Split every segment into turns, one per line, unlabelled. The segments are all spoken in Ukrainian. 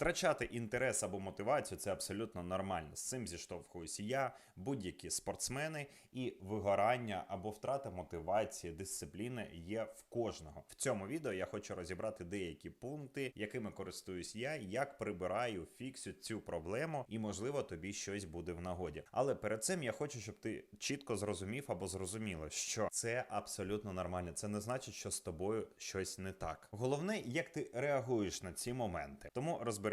Втрачати інтерес або мотивацію це абсолютно нормально. З цим зіштовхуюся я, будь-які спортсмени, і вигорання або втрата мотивації, дисципліни є в кожного. В цьому відео я хочу розібрати деякі пункти, якими користуюсь я, як прибираю, фіксю цю проблему, і можливо тобі щось буде в нагоді. Але перед цим я хочу, щоб ти чітко зрозумів або зрозуміло, що це абсолютно нормально. Це не значить, що з тобою щось не так. Головне, як ти реагуєш на ці моменти. Тому розберемо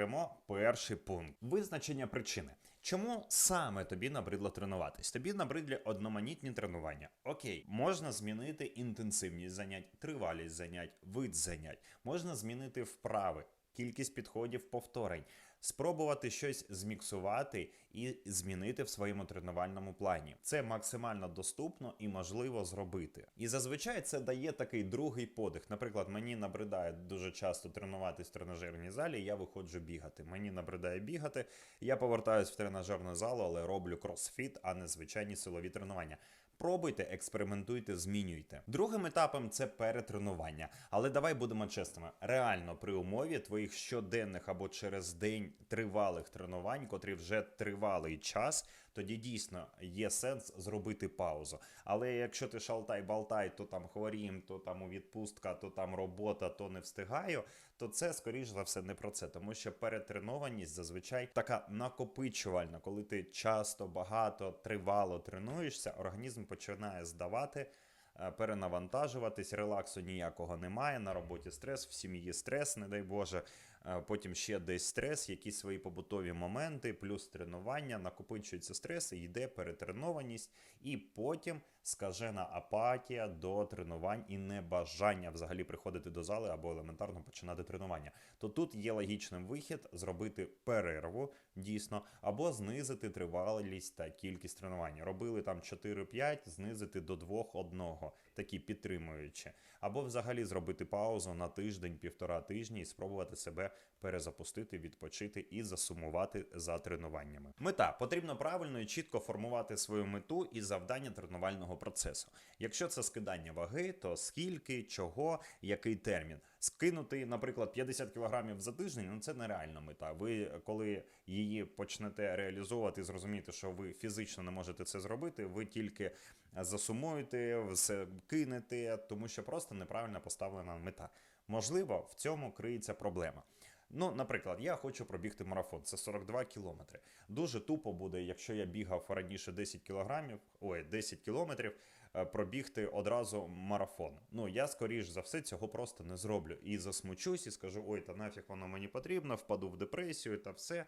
перший пункт: визначення причини. Чому саме тобі набридло тренуватись? Тобі набридлі одноманітні тренування. Окей, можна змінити інтенсивність занять, тривалість занять, вид занять, можна змінити вправи. Кількість підходів повторень, спробувати щось зміксувати і змінити в своєму тренувальному плані. Це максимально доступно і можливо зробити. І зазвичай це дає такий другий подих. Наприклад, мені набридає дуже часто тренуватись в тренажерній залі. Я виходжу бігати. Мені набридає бігати. Я повертаюсь в тренажерну залу, але роблю кросфіт, а не звичайні силові тренування. Пробуйте, експериментуйте, змінюйте. Другим етапом це перетренування. Але давай будемо чесними. Реально, при умові твоїх щоденних або через день тривалих тренувань, котрі вже тривалий час, тоді дійсно є сенс зробити паузу. Але якщо ти шалтай-балтай, то там хворім, то там у відпустка, то там робота, то не встигаю, то це скоріш за все не про це, тому що перетренованість зазвичай така накопичувальна, коли ти часто, багато, тривало тренуєшся, організм починає здавати. е, Перенавантажуватись, релаксу ніякого немає. На роботі стрес, в сім'ї стрес, не дай Боже. Е, Потім ще десь стрес, якісь свої побутові моменти, плюс тренування, накопичується стрес, йде перетренованість, і потім скажена апатія до тренувань і небажання взагалі приходити до зали або елементарно починати тренування. То тут є логічним вихід зробити перерву дійсно, або знизити тривалість та кількість тренувань. Робили там 4-5, знизити до 2-1, такі підтримуючі. Або взагалі зробити паузу на тиждень, півтора тижні і спробувати себе перезапустити, відпочити і засумувати за тренуваннями. Мета потрібно правильно і чітко формувати свою мету і завдання тренувального процесу. Якщо це скидання ваги, то скільки, чого, який термін. Скинути, наприклад, 50 кг за тиждень, ну це нереальна мета. Ви коли її почнете реалізовувати, зрозумієте, що ви фізично не можете це зробити, ви тільки засумуєте, все кинете, тому що просто неправильно поставлена мета. Можливо, в цьому криється проблема. Ну, наприклад, я хочу пробігти марафон, це 42 кілометри. Дуже тупо буде, якщо я бігав раніше 10 кілограмів, ой, 10 кілометрів, е, пробігти одразу марафон. Ну, я скоріш за все цього просто не зроблю. І засмучусь, і скажу, ой, та нафіг воно мені потрібно, впаду в депресію та все.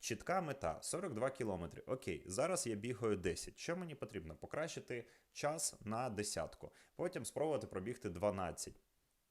Чітка мета 42 кілометри. Окей, зараз я бігаю 10. Що мені потрібно? Покращити час на десятку. Потім спробувати пробігти 12,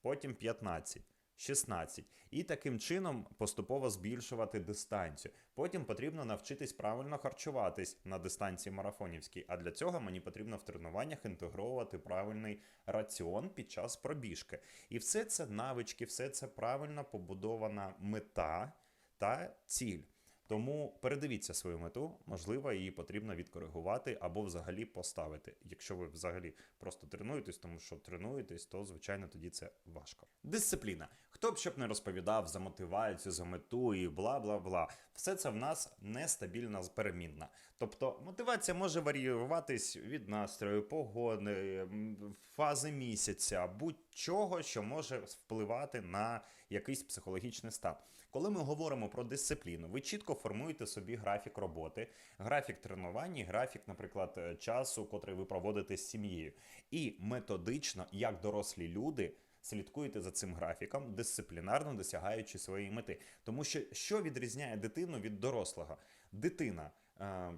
потім 15. 16. І таким чином поступово збільшувати дистанцію. Потім потрібно навчитись правильно харчуватись на дистанції марафонівській. А для цього мені потрібно в тренуваннях інтегровувати правильний раціон під час пробіжки. І все це навички, все це правильно побудована мета та ціль. Тому передивіться свою мету, можливо, її потрібно відкоригувати або взагалі поставити. Якщо ви взагалі просто тренуєтесь, тому що тренуєтесь, то звичайно тоді це важко. Дисципліна. Хто б щоб не розповідав за мотивацію, за мету і бла бла бла. Все це в нас нестабільна перемінна. Тобто мотивація може варіюватись від настрою, погоди, фази місяця, будь-чого, що може впливати на якийсь психологічний стан. Коли ми говоримо про дисципліну, ви чітко формуєте собі графік роботи, графік тренувань, графік, наприклад, е, часу, котрий ви проводите з сім'єю. І методично, як дорослі люди. Слідкуєте за цим графіком, дисциплінарно досягаючи своєї мети. Тому що що відрізняє дитину від дорослого? Дитина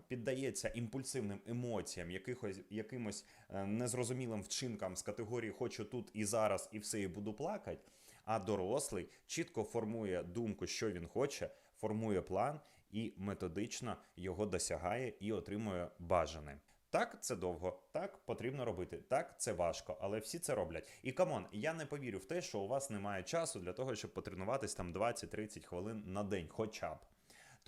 піддається імпульсивним емоціям, якихось, якимось е, незрозумілим вчинкам з категорії хочу тут і зараз, і все, і буду плакати. А дорослий чітко формує думку, що він хоче, формує план і методично його досягає і отримує бажане. Так, це довго, так потрібно робити, так це важко, але всі це роблять. І камон, я не повірю в те, що у вас немає часу для того, щоб потренуватись там 20-30 хвилин на день, хоча б.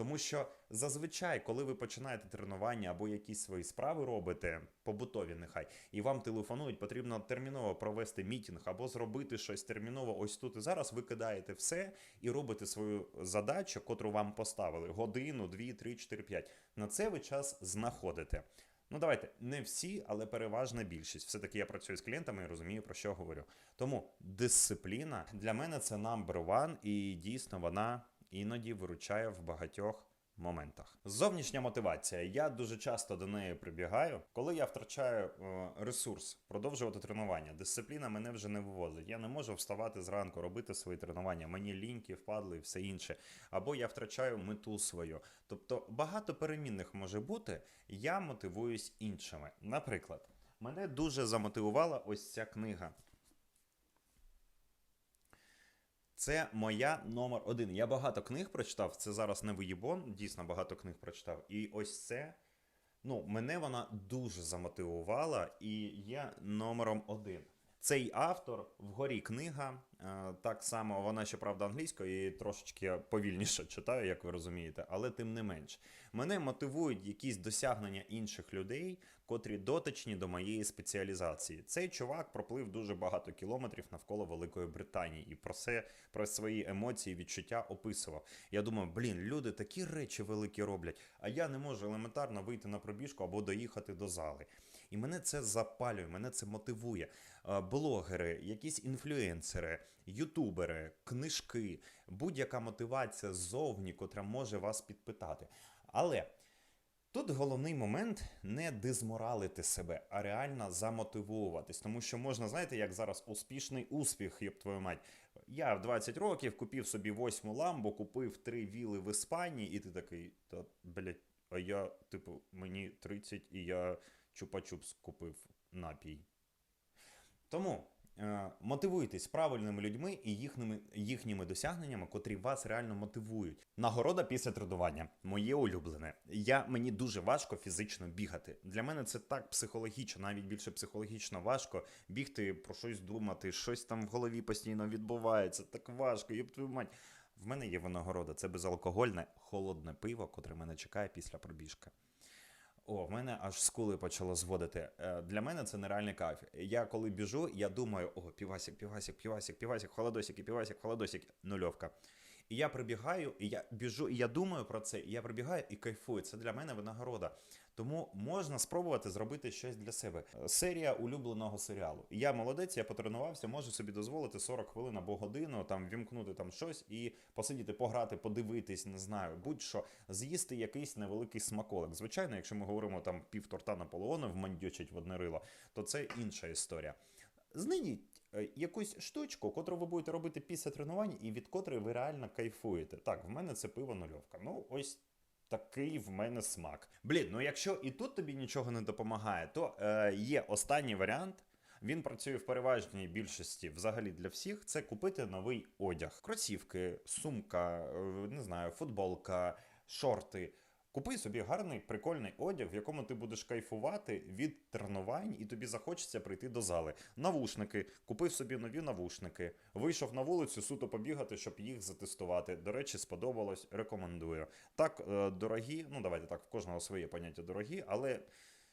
Тому що зазвичай, коли ви починаєте тренування або якісь свої справи робите, побутові нехай, і вам телефонують, потрібно терміново провести мітінг або зробити щось терміново ось тут і зараз, ви кидаєте все і робите свою задачу, котру вам поставили годину, дві, три, чотири, п'ять. На це ви час знаходите. Ну, давайте не всі, але переважна більшість. Все-таки я працюю з клієнтами і розумію, про що говорю. Тому дисципліна для мене це number one, і дійсно вона іноді виручає в багатьох моментах. Зовнішня мотивація. Я дуже часто до неї прибігаю. Коли я втрачаю е, ресурс продовжувати тренування, дисципліна мене вже не вивозить. Я не можу вставати зранку, робити свої тренування. Мені ліньки, впадли і все інше. Або я втрачаю мету свою. Тобто багато перемінних може бути. Я мотивуюсь іншими. Наприклад, мене дуже замотивувала ось ця книга. Це моя номер один. Я багато книг прочитав. Це зараз не виїбон, дійсно багато книг прочитав. І ось це. Ну, мене вона дуже замотивувала, і є номером один. Цей автор вгорі книга. е, Так само вона, щоправда, англійською і трошечки повільніше читаю, як ви розумієте, але тим не менш. Мене мотивують якісь досягнення інших людей, котрі дотичні до моєї спеціалізації. Цей чувак проплив дуже багато кілометрів навколо Великої Британії і про це про свої емоції, відчуття описував. Я думаю, блін, люди такі речі великі роблять, а я не можу елементарно вийти на пробіжку або доїхати до зали. І мене це запалює, мене це мотивує. Е, Блогери, якісь інфлюенсери, ютубери, книжки, будь-яка мотивація ззовні, котра може вас підпитати. Але Тут головний момент не дезморалити себе, а реально замотивовуватись. Тому що можна, знаєте, як зараз успішний успіх, йоб твою мать. Я в 20 років купив собі восьму ламбу, купив три віли в Іспанії, і ти такий, та блять, а я, типу, мені 30 і я чупа-чупс купив напій. Тому е, мотивуйтесь правильними людьми і їхніми, їхніми досягненнями, котрі вас реально мотивують. Нагорода після тренування. Моє улюблене. Я мені дуже важко фізично бігати. Для мене це так психологічно, навіть більше психологічно важко бігти, про щось думати, щось там в голові постійно відбувається. Так важко, їб твою мать. В мене є винагорода. Це безалкогольне холодне пиво, котре мене чекає після пробіжки. О, в мене аж скули почало зводити. Е, Для мене це нереальний кайф. Я коли біжу, я думаю, о, півасик, півасик, півасик, півасик, холодосик, півасик, холодосик, нульовка. І я прибігаю, і я біжу, і я думаю про це, і я прибігаю і кайфую. Це для мене винагорода. Тому можна спробувати зробити щось для себе. Серія улюбленого серіалу. Я молодець, я потренувався, можу собі дозволити 40 хвилин або годину, там вімкнути там щось і посидіти, пограти, подивитись, не знаю, будь-що, з'їсти якийсь невеликий смаколик. Звичайно, якщо ми говоримо там пів торта Наполеона вмандючить в одне рило, то це інша історія. Знайдіть якусь штучку, котру ви будете робити після тренувань, і від котрої ви реально кайфуєте. Так, в мене це пиво нульовка. Ну, ось такий в мене смак. Блін, ну якщо і тут тобі нічого не допомагає, то е, є останній варіант. Він працює в переважній більшості взагалі для всіх. Це купити новий одяг, кросівки, сумка, е, не знаю, футболка, шорти. Купи собі гарний прикольний одяг, в якому ти будеш кайфувати від тренувань, і тобі захочеться прийти до зали. Навушники, купив собі нові навушники, вийшов на вулицю суто побігати, щоб їх затестувати. До речі, сподобалось, рекомендую. Так, е, дорогі, ну давайте так, в кожного своє поняття дорогі, але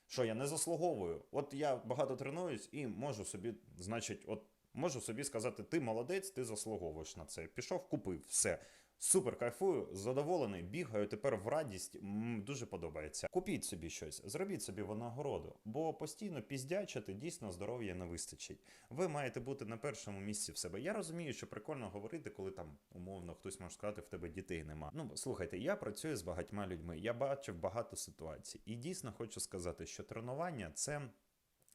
що я не заслуговую. От я багато тренуюсь і можу собі, значить, от можу собі сказати, ти молодець, ти заслуговуєш на це. Пішов, купив все. Супер кайфую, задоволений, бігаю тепер в радість. Дуже подобається. Купіть собі щось, зробіть собі винагороду, бо постійно піздячити дійсно здоров'я не вистачить. Ви маєте бути на першому місці в себе. Я розумію, що прикольно говорити, коли там умовно хтось може сказати, в тебе дітей нема. Ну слухайте, я працюю з багатьма людьми. Я бачив багато ситуацій, і дійсно хочу сказати, що тренування це.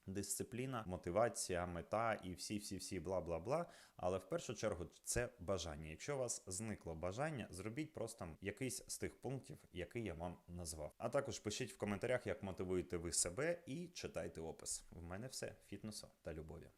Дисципліна, мотивація, мета і всі, всі, всі, бла, бла, бла. Але в першу чергу це бажання. Якщо у вас зникло бажання, зробіть просто якийсь з тих пунктів, який я вам назвав. А також пишіть в коментарях, як мотивуєте ви себе, і читайте опис. В мене все фітнесу та любові.